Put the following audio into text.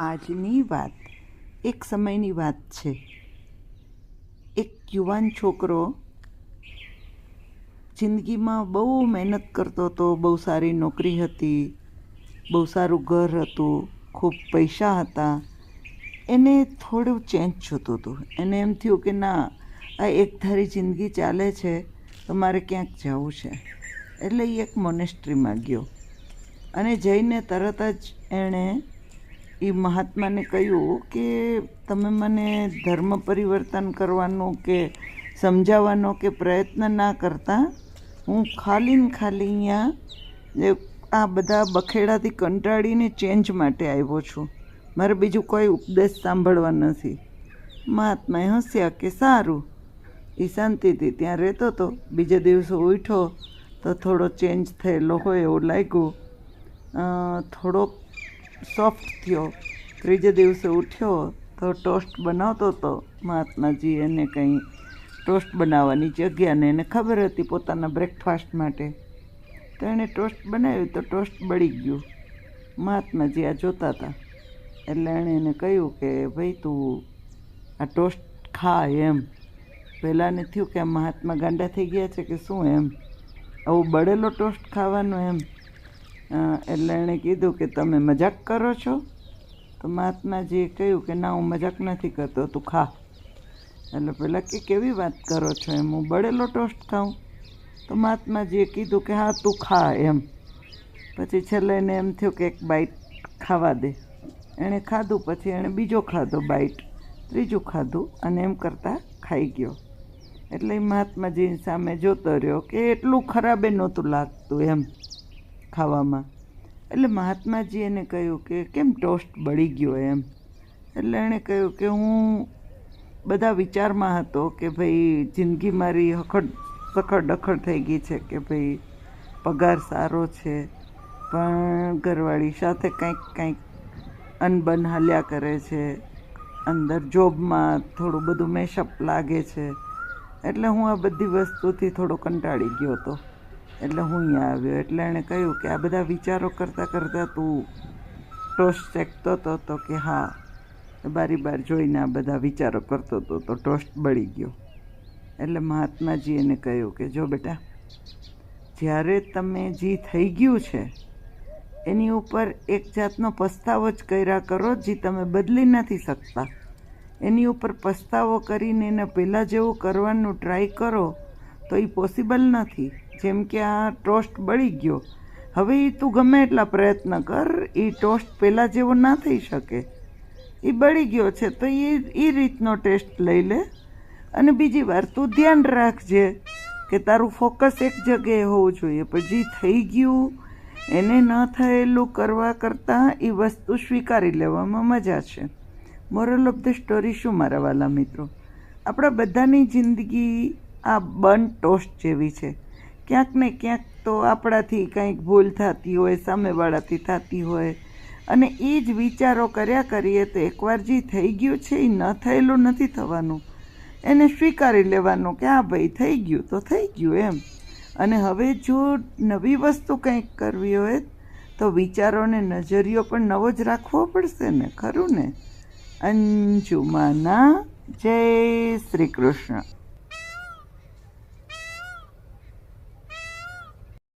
આજની વાત એક સમયની વાત છે. એક યુવાન છોકરો જિંદગીમાં બહુ મહેનત કરતો હતો, બહુ સારી નોકરી હતી, બહુ સારું ઘર હતું, ખૂબ પૈસા હતા. એને થોડું ચેન્જ જોતું હતું. એને એમ થયું કે ના, આ એકધારી જિંદગી ચાલે છે, તો મારે ક્યાંક જવું છે. એટલે એ એક મોનેસ્ટ્રીમાં ગયો. અને જઈને તરત જ એણે એ મહાત્માને કહ્યું કે તમે મને ધર્મ પરિવર્તન કરવાનું કે સમજાવવાનો કે પ્રયત્ન ના કરતા, હું ખાલી ને ખાલી અહીંયા આ બધા બખેડાથી કંટાળીને ચેન્જ માટે આવ્યો છું. મારે બીજું કોઈ ઉપદેશ સાંભળવા નથી. મહાત્માએ હસ્યા કે સારું. એ શાંતિથી ત્યાં રહેતો હતો બીજે દિવસે ઉઠ્યો તો થોડો ચેન્જ થયેલો હોય એવું લાગ્યું. થોડોક સોફ્ટ થયો. ત્રીજે દિવસે ઉઠ્યો તો ટોસ્ટ બનાવતો હતો મહાત્માજી એને કંઈ ટોસ્ટ બનાવવાની જગ્યાને એને ખબર હતી પોતાના બ્રેકફાસ્ટ માટે. તો એણે ટોસ્ટ બનાવ્યું તો ટોસ્ટ બળી ગયું. મહાત્માજી આ જોતા હતા. એટલે એણે એને કહ્યું કે, ભાઈ તું આ ટોસ્ટ ખા એમ. પહેલાંને થયું કે આ મહાત્મા ગાંડા થઈ ગયા છે કે શું એમ? આવું બળેલો ટોસ્ટ ખાવાનો એમ? એટલે એણે કીધું કે તમે મજાક કરો છો? તો મહાત્માજીએ કહ્યું કે ના, હું મજાક નથી કરતો, તું ખા. એટલે પેલા કે, કેવી વાત કરો છો એમ? હું બળેલો ટોસ્ટ ખાઉં. તો મહાત્માજીએ કીધું કે, હા, તું ખા, એમ. પછી છેલ્લે એને એમ થયું કે, એક બાઈટ ખાવા દે. એણે ખાધું, પછી એણે બીજો ખાધો બાઈટ ત્રીજું ખાધું અને એમ કરતાં ખાઈ ગયો. એટલે મહાત્માજીની સામે જોતો રહ્યો કે, એટલું ખરાબે નહોતું લાગતું, એમ. ખાવામાં. એટલે મહાત્માજી એને કહ્યું કે કેમ ટોસ્ટ બળી ગયો એમ? એટલે એણે કહ્યું કે હું બધા વિચારમાં હતો કે ભાઈ જિંદગી મારી હખડ સખડ ડખડ થઈ ગઈ છે કે ભાઈ પગાર સારો છે, પણ ઘરવાળી સાથે કંઈક કંઈક અનબન હાલ્યા કરે છે, અંદર જોબમાં થોડું બધું મેશઅપ લાગે છે. એટલે હું આ બધી વસ્તુથી થોડો કંટાળી ગયો હતો. એટલે હું અહીંયા આવ્યો. એટલે એણે કહ્યું કે આ બધા વિચારો કરતાં કરતાં તું ટોસ્ટ શેકતો હતો તો કે હા, બારી બાર જોઈને આ બધા વિચારો કરતો હતો તો ટોસ્ટ બળી ગયો. એટલે મહાત્માજી એને કહ્યું કે જો બેટા, જ્યારે તમે જે થઈ ગયું છે, એની ઉપર એક જાતનો પસ્તાવો જ કર્યા કરો જે તમે બદલી નથી શકતા. એની ઉપર પસ્તાવો કરીને એને પહેલાં જેવું કરવાનું ટ્રાય કરો તો એ પોસિબલ નથી. જેમ કે આ ટોસ્ટ બળી ગયો. હવે એ તું ગમે એટલા પ્રયત્ન કર એ ટોસ્ટ પહેલાં જેવો ના થઈ શકે. એ બળી ગયો છે, તો એ એ રીતનો ટેસ્ટ લઈ લે. અને બીજી વાર તું ધ્યાન રાખજે કે તારું ફોકસ એક જગ્યાએ હોવું જોઈએ. પણ જે થઈ ગયું, એને ન થયેલું કરવા કરતાં એ વસ્તુ સ્વીકારી લેવામાં મજા છે. મોરલ ઓફ ધ સ્ટોરી શું મારા વાલા મિત્રો? આપણા બધાની જિંદગી આ બન ટોસ્ટ જેવી છે. ક્યાંક ને ક્યાંક તો આપણાથી કંઈક ભૂલ થતી હોય, સામેવાળાથી થતી હોય. અને એ જ વિચારો કર્યા કરીએ તો એકવાર જે થઈ ગયું છે એ ન થયેલું નથી થવાનું. એને સ્વીકારી લેવાનું કે હા ભાઈ થઈ ગયું તો થઈ ગયું એમ. અને હવે જો નવી વસ્તુ કંઈક કરવી હોય તો વિચારોને નજરિયો પણ નવો જ રાખવો પડશે ને, ખરું ને? અંજુમાના, જય શ્રી કૃષ્ણ.